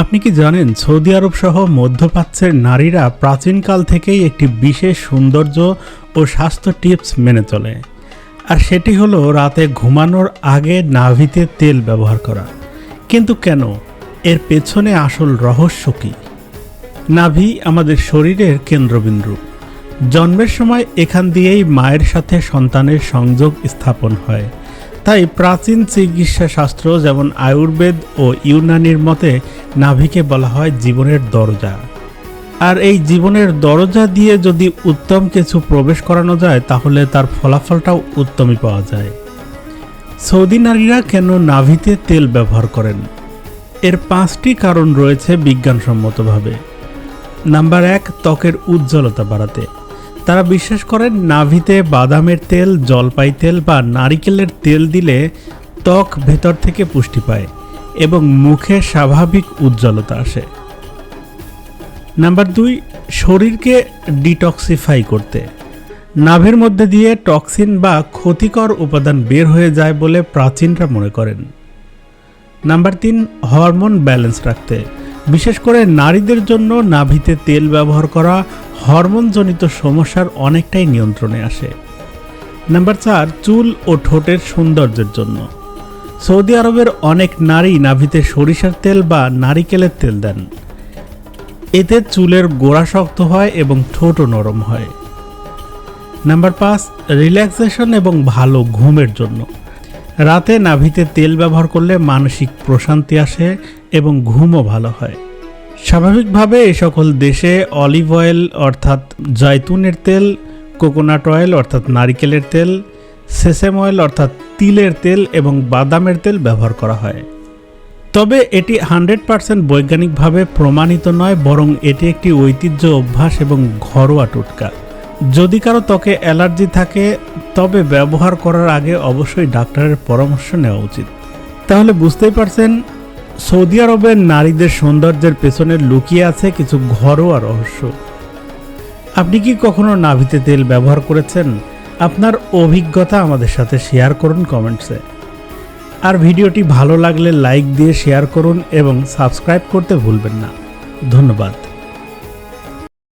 আপনি কি জানেন, সৌদি আরব সহ মধ্যপ্রাচ্যের নারীরা প্রাচীনকাল থেকেই একটি বিশেষ সৌন্দর্য ও স্বাস্থ্য টিপস মেনে চলে। আর সেটি হলো রাতে ঘুমানোর আগে নাভিতে তেল ব্যবহার করা। কিন্তু কেন? এর পেছনে আসল রহস্য কী? নাভি আমাদের শরীরের কেন্দ্রবিন্দু। জন্মের সময় এখান দিয়েই মায়ের সাথে সন্তানের সংযোগ স্থাপন হয়। তাই প্রাচীন চিকিৎসা শাস্ত্র যেমন আয়ুর্বেদ ও ইউনানির মতে নাভিকে বলা হয় জীবনের দরজা। আর এই জীবনের দরজা দিয়ে যদি উত্তম কিছু প্রবেশ করানো যায়, তাহলে তার ফলাফলটাও উত্তমই পাওয়া যায়। সৌদি নারীরা কেন নাভিতে তেল ব্যবহার করেন? এর পাঁচটি কারণ রয়েছে বিজ্ঞানসম্মতভাবে। নাম্বার এক, ত্বকের উজ্জ্বলতা বাড়াতে। তারা বিশ্বাস করেন নাভিতে বাদামের তেল, জলপাই তেল বা নারিকেলের তেল দিলে ত্বক ভেতর থেকে পুষ্টি পায়। এবং মুখে স্বাভাবিক উজ্জ্বলতা আসে। নাম্বার দুই, শরীরকে ডিটক্সিফাই করতে। নাভের মধ্যে দিয়ে টক্সিন বা ক্ষতিকর উপাদান বের হয়ে যায় বলে প্রাচীনরা মনে করেন। নাম্বার তিন, হরমোন ব্যালেন্স রাখতে। বিশেষ করে নারীদের জন্য নাভিতে তেল ব্যবহার করা হরমোনজনিত সমস্যার অনেকটাই নিয়ন্ত্রণে আসে। নাম্বার চার, চুল ও ঠোঁটের সৌন্দর্যের জন্য। সৌদি আরবের অনেক নারী নাভিতে সরিষার তেল বা নারিকেলের তেল দেন। এতে চুলের গোড়া শক্ত হয় এবং ঠোঁটও নরম হয়। নাম্বার পাঁচ, রিল্যাক্সেশন এবং ভালো ঘুমের জন্য। রাতে নাভিতে তেল ব্যবহার করলে মানসিক প্রশান্তি আসে এবং ঘুমও ভালো হয়। স্বাভাবিকভাবে এই সকল দেশে অলিভ অয়েল অর্থাৎ জয়তুনের তেল, কোকোনাট অয়েল অর্থাৎ নারিকেলের তেল সেসেম অয়েল অর্থাৎ তিলের তেল এবং বাদামের তেল ব্যবহার করা হয়। তবে এটি হান্ড্রেড পার্সেন্ট বৈজ্ঞানিকভাবে প্রমাণিত নয়, বরং এটি একটি ঐতিহ্য অভ্যাস এবং ঘরোয়া টোটকা। যদি কারও ত্বকে অ্যালার্জি থাকে, তবে ব্যবহার করার আগে অবশ্যই ডাক্তারের পরামর্শ নেওয়া উচিত। তাহলে বুঝতেই পারছেন, সৌদি আরবের নারীদের সৌন্দর্যের পেছনে লুকিয়ে আছে কিছু ঘরোয়া রহস্য। আপনি কি কখনো নাভিতে তেল ব্যবহার করেছেন? আপনার অভিজ্ঞতা আমাদের সাথে শেয়ার করুন কমেন্টসে। আর ভিডিওটি ভালো লাগলে লাইক দিয়ে শেয়ার করুন এবং সাবস্ক্রাইব করতে ভুলবেন না। ধন্যবাদ।